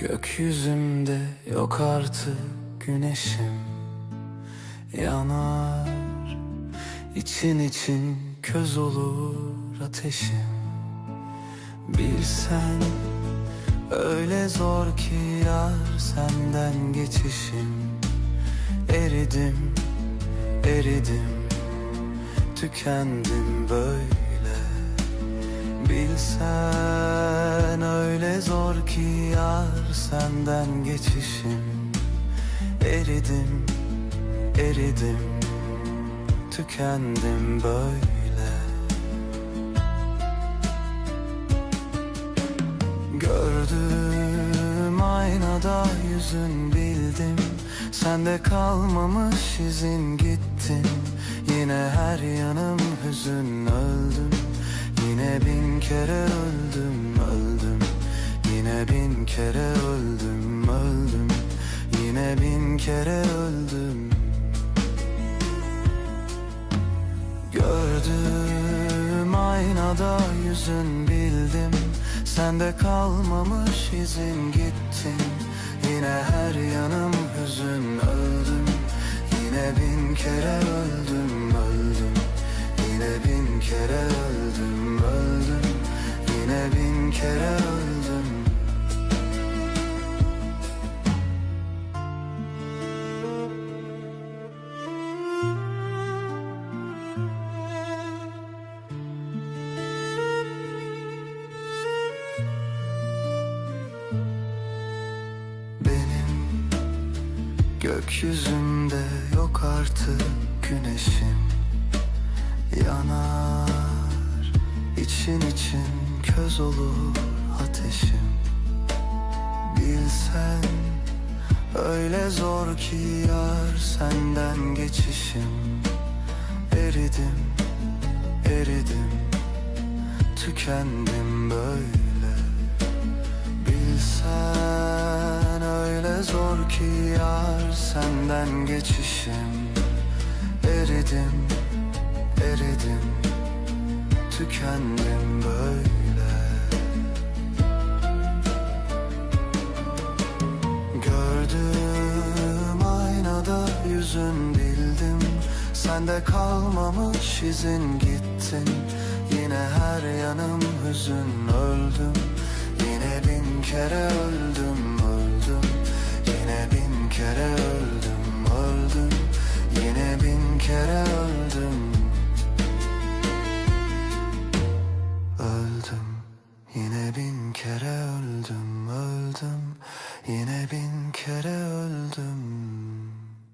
Gökyüzümde yok artık güneşim. Yanar için için köz olur ateşim. Bilsen öyle zor ki yar senden geçişim. Eridim, eridim, tükendim böyle. Bilsen öyle zor ki yar senden geçişim. Eridim, eridim, tükendim böyle. Gördüm aynada yüzün bildim. Sende kalmamış izin gittin. Yine her yanım hüzün öldüm. Yine bin kere öldüm Yine bin kere öldüm öldüm. Yine bin kere öldüm. Gördüm aynada yüzün bildim. Sende kalmamış izin gittin Yine her yanım hüzün öldüm. Yine bin kere öldüm öldüm. Yine bin kere öldüm öldüm. Yine bin kere öldüm gökyüzümde yok artık güneşim. Yanar için için köz olur ateşim. Bilsen öyle zor ki yar senden geçişim. Eridim, eridim, tükendim böyle zor ki yar senden geçişim. Eridim, eridim, tükendim böyle. Gördüm aynada yüzün bildim. Sende kalmamış izin gittin. Yine her yanım hüzün öldüm. Yine bin kere öldüm öldüm öldüm. Yine bin kere öldüm